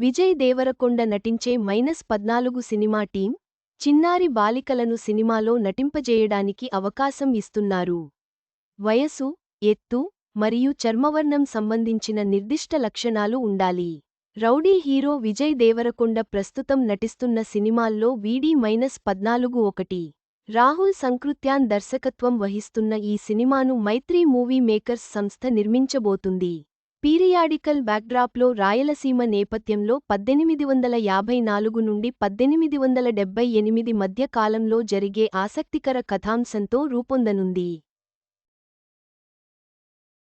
విజయ్ దేవరకొండ నటించే మైనస్ పద్నాలుగు cinema team చిన్నారి బాలికలను సినిమాలో నటింపజేయడానికి అవకాశం ఇస్తున్నారు. వయసు ఎత్తు మరియు చర్మవర్ణం సంబంధించిన నిర్దిష్ట లక్షణాలు ఉండాలి. రౌడీ హీరో విజయ్ దేవరకొండ ప్రస్తుతం నటిస్తున్న సినిమాల్లో వీడీ మైనస్ పద్నాలుగు ఒకటి. రాహుల్ సంకృత్యాన్ దర్శకత్వం వహిస్తున్న ఈ సినిమాను మైత్రి మూవీ మేకర్స్ సంస్థ నిర్మించబోతుంది. పీరియాడికల్ బ్యాక్డ్రాప్లో రాయలసీమ నేపథ్యంలో పద్దెనిమిది వందల యాభై నాలుగు నుండి పద్దెనిమిది వందల డెబ్బై ఎనిమిది మధ్య కాలంలో జరిగే ఆసక్తికర కథాంశంతో రూపొందనుంది.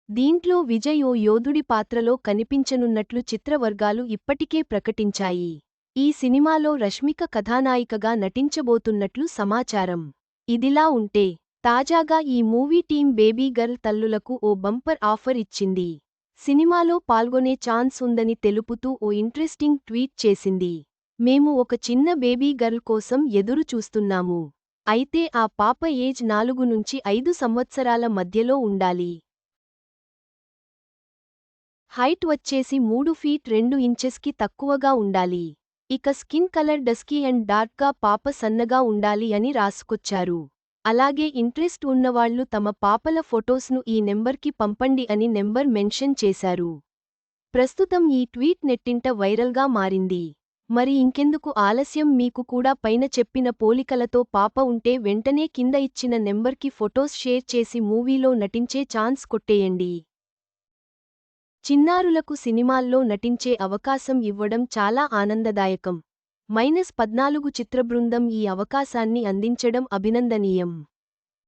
దీంట్లో విజయ్ ఓ యోధుడి పాత్రలో కనిపించనున్నట్లు చిత్రవర్గాలు ఇప్పటికే ప్రకటించాయి. ఈ సినిమాలో రష్మిక కథానాయికగా నటించబోతున్నట్లు సమాచారం. ఇదిలా ఉంటే తాజాగా ఈ మూవీ టీం బేబీ గర్ల్ తల్లులకు ఓ బంపర్ ఆఫర్ ఇచ్చింది. సినిమాలో పాల్గొనే ఛాన్స్ ఉందని తెలుపుతూ ఓ ఇంట్రెస్టింగ్ ట్వీట్ చేసింది. మేము ఒక చిన్న బేబీ గర్ల్ కోసం ఎదురు చూస్తున్నాము. అయితే ఆ పాప ఏజ్ నాలుగు నుంచి ఐదు సంవత్సరాల మధ్యలో ఉండాలి. హైట్ వచ్చేసి మూడు ఫీట్ రెండు ఇంచెస్కి తక్కువగా ఉండాలి. ఇక స్కిన్ కలర్ డస్కీ అండ్ డార్క్గా పాప సన్నగా ఉండాలి అని రాసుకొచ్చారు. అలాగే ఇంట్రెస్ట్ ఉన్నవాళ్ళు తమ పాపల ఫొటోస్ను ఈ నెంబర్కి పంపండి అని నెంబర్ మెన్షన్ చేశారు. ప్రస్తుతం ఈ ట్వీట్ నెట్టింట వైరల్గా మారింది. మరి ఇంకెందుకు ఆలస్యం మీకు కూడా పైన చెప్పిన పోలికలతో పాప ఉంటే వెంటనే కింద ఇచ్చిన నెంబర్కి ఫొటోస్ షేర్ చేసి మూవీలో నటించే ఛాన్స్ కొట్టేయండి. చిన్నారులకు సినిమాల్లో నటించే అవకాశం ఇవ్వడం చాలా ఆనందదాయకం. మైనస్ పద్నాలుగు చిత్రబృందం ఈ అవకాశాన్ని అందించడం అభినందనీయం.